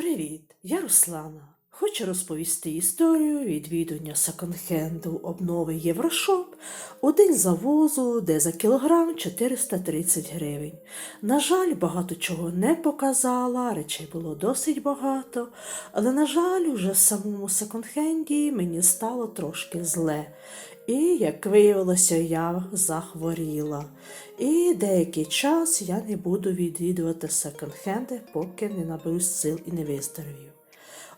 Привіт, я Руслана. Хочу розповісти історію відвідування секонд-хенду обнови Єврошоп день завозу, де за кілограм 430 гривень. На жаль, багато чого не показала, речей було досить багато, але, на жаль, уже в самому секонд-хенді мені стало трошки зле. І, як виявилося, я захворіла. І деякий час я не буду відвідувати секонд-хенди, поки не наберусь сил і не виздоровію.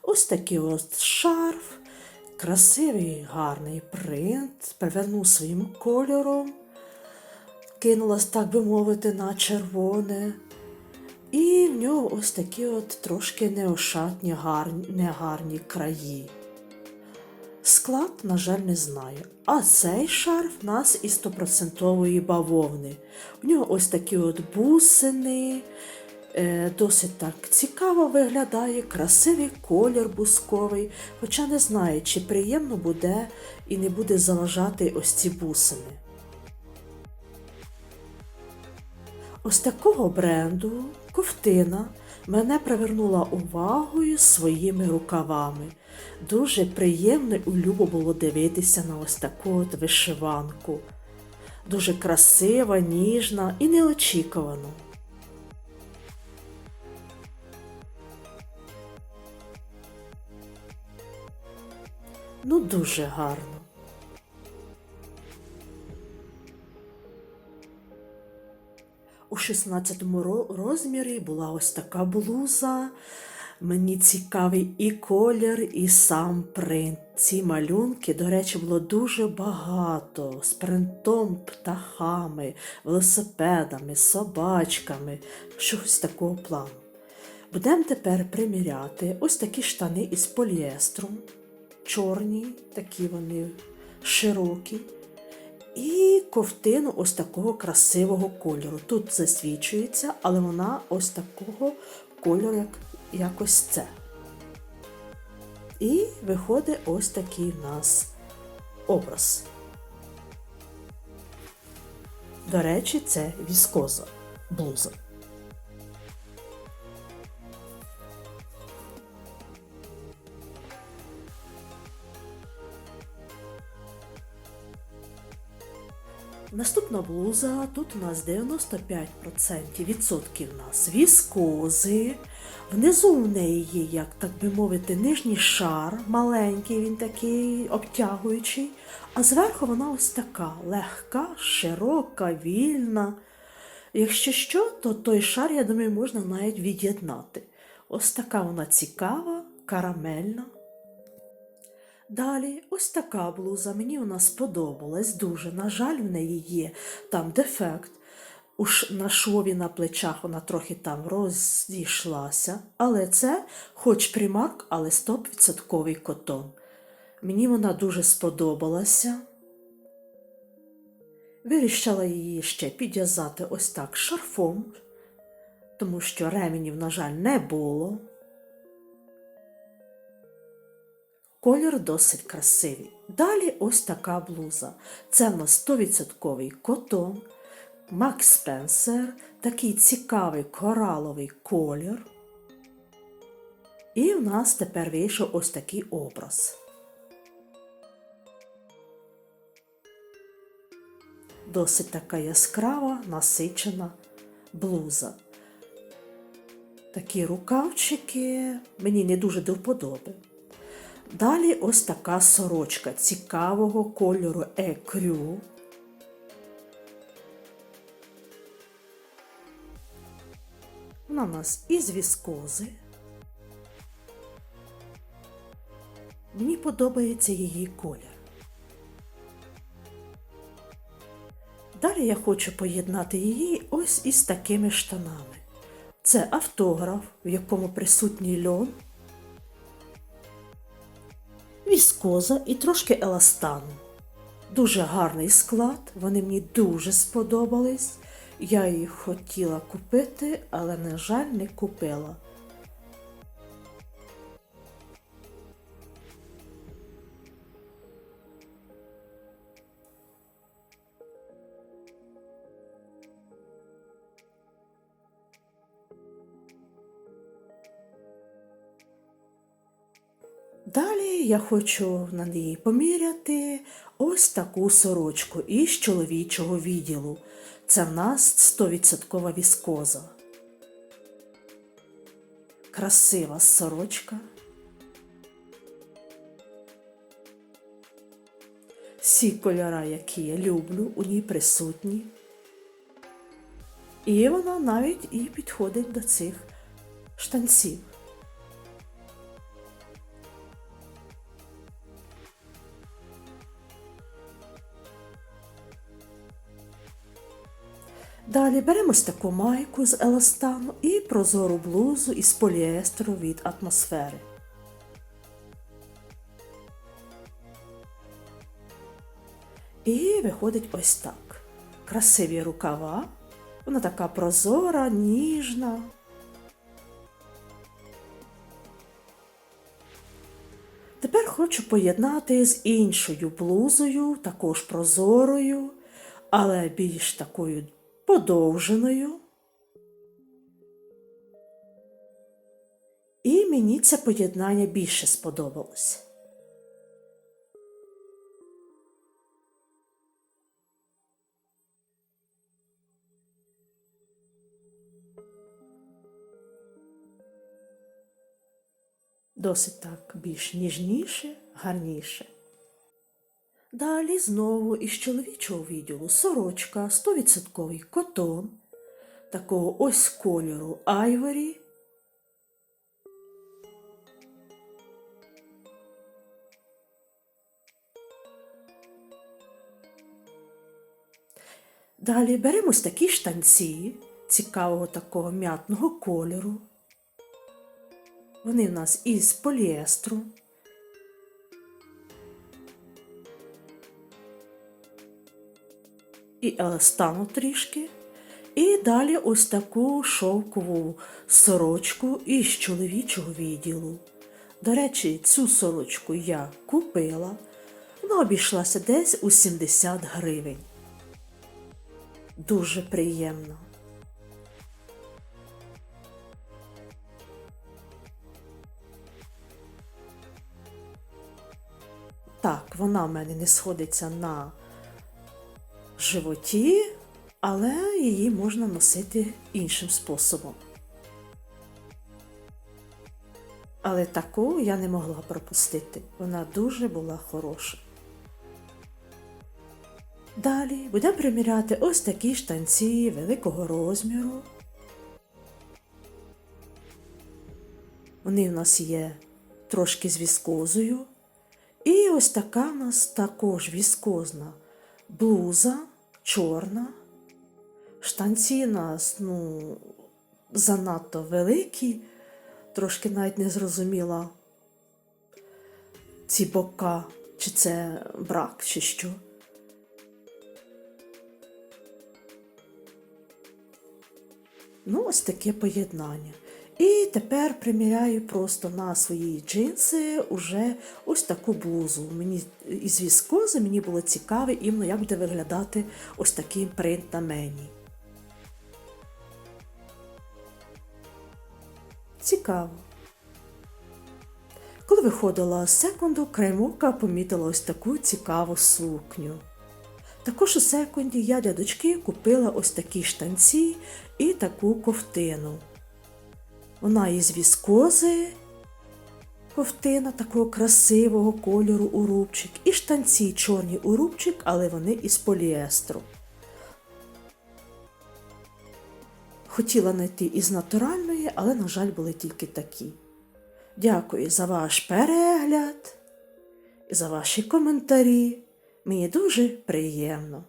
Ось такий ось шарф, красивий гарний принт, привернув своїм кольором, кинулась, так би мовити, на червоне. І в нього ось такі от трошки неошатні, гарні, негарні краї. Склад, на жаль, не знаю. А цей шарф у нас із стопроцентової бавовни. У нього ось такі от бусини, е, досить так цікаво виглядає, красивий колір бусковий, хоча не знаю, чи приємно буде і не буде заважати ось ці бусини. Ось такого бренду ковтина мене привернула увагою своїми рукавами. Дуже приємно і любо було дивитися на ось таку от вишиванку. Дуже красива, ніжна і неочікувано. Ну, дуже гарно. 16 розмірі була ось така блуза. Мені цікавий і колір, і сам принт. Ці малюнки, до речі, було дуже багато з принтом, птахами, велосипедами, собачками, щось такого плану. Будемо тепер приміряти ось такі штани із поліестру, чорні, такі вони широкі. І ковтину ось такого красивого кольору. Тут засвічується, але вона ось такого кольору, як якось це. І виходить ось такий в нас образ. До речі, це віскоза блуза. Наступна блуза, тут у нас 95% відсотків у нас віскози. Внизу в неї є, як так би мовити, нижній шар, маленький, він такий обтягуючий, а зверху вона ось така легка, широка, вільна. Якщо що, то той шар, я думаю, можна навіть від'єднати. Ось така вона цікава, карамельна. Далі, ось така блуза. Мені вона сподобалась дуже. На жаль, в неї є там дефект. У ш- На шові на плечах вона трохи там розійшлася. Але це, хоч примарк, але 100% котон. Мені вона дуже сподобалася. Вирішила її ще підв'язати ось так шарфом, тому що ременів, на жаль, не було. Колір досить красивий. Далі ось така блуза. Це в нас 100% котон, Макс Спенсер, такий цікавий кораловий колір. І в нас тепер вийшов ось такий образ. Досить така яскрава, насичена блуза. Такі рукавчики мені не дуже до вподоби. Далі ось така сорочка цікавого кольору екрю. Вона у нас із віскози. Мені подобається її колір. Далі я хочу поєднати її ось із такими штанами. Це автограф, в якому присутній льон віскоза і трошки еластану. Дуже гарний склад, вони мені дуже сподобались. Я їх хотіла купити, але, на жаль, не купила. Далі я хочу на ній поміряти ось таку сорочку із чоловічого відділу. Це в нас 100% віскоза. Красива сорочка. Всі кольори, які я люблю, у ній присутні. І вона навіть і підходить до цих штанців. Далі беремо ось таку майку з еластану і прозору блузу із поліестеру від атмосфери. І виходить ось так. Красиві рукава. Вона така прозора, ніжна. Тепер хочу поєднати з іншою блузою, також прозорою, але більш такою подовженою. І мені це поєднання більше сподобалось. Досить так більш ніжніше, гарніше. Далі знову із чоловічого відділу сорочка 100% котон, такого ось кольору айворі. Далі беремо ось такі штанці цікавого такого м'ятного кольору. Вони в нас із поліестру. І еластану трішки. І далі ось таку шовкову сорочку із чоловічого відділу. До речі, цю сорочку я купила. Вона обійшлася десь у 70 гривень. Дуже приємно. Так, вона в мене не сходиться на животі, але її можна носити іншим способом. Але таку я не могла пропустити. Вона дуже була хороша. Далі будемо приміряти ось такі штанці великого розміру. Вони в нас є трошки з віскозою. І ось така в нас також віскозна блуза чорна. Штанці нас ну, занадто великі, трошки навіть не зрозуміла ці бока, чи це брак, чи що. Ну, ось таке поєднання. І тепер приміряю просто на свої джинси уже ось таку блузу. Мені із віскози мені було цікаво, іменно як буде виглядати ось такий принт на мені. Цікаво. Коли виходила з секунду, Краймовка помітила ось таку цікаву сукню. Також у секунді я для дочки купила ось такі штанці і таку ковтину. Вона із віскози, ковтина такого красивого кольору у рубчик, і штанці чорні у рубчик, але вони із поліестру. Хотіла знайти із натуральної, але, на жаль, були тільки такі. Дякую за ваш перегляд і за ваші коментарі. Мені дуже приємно.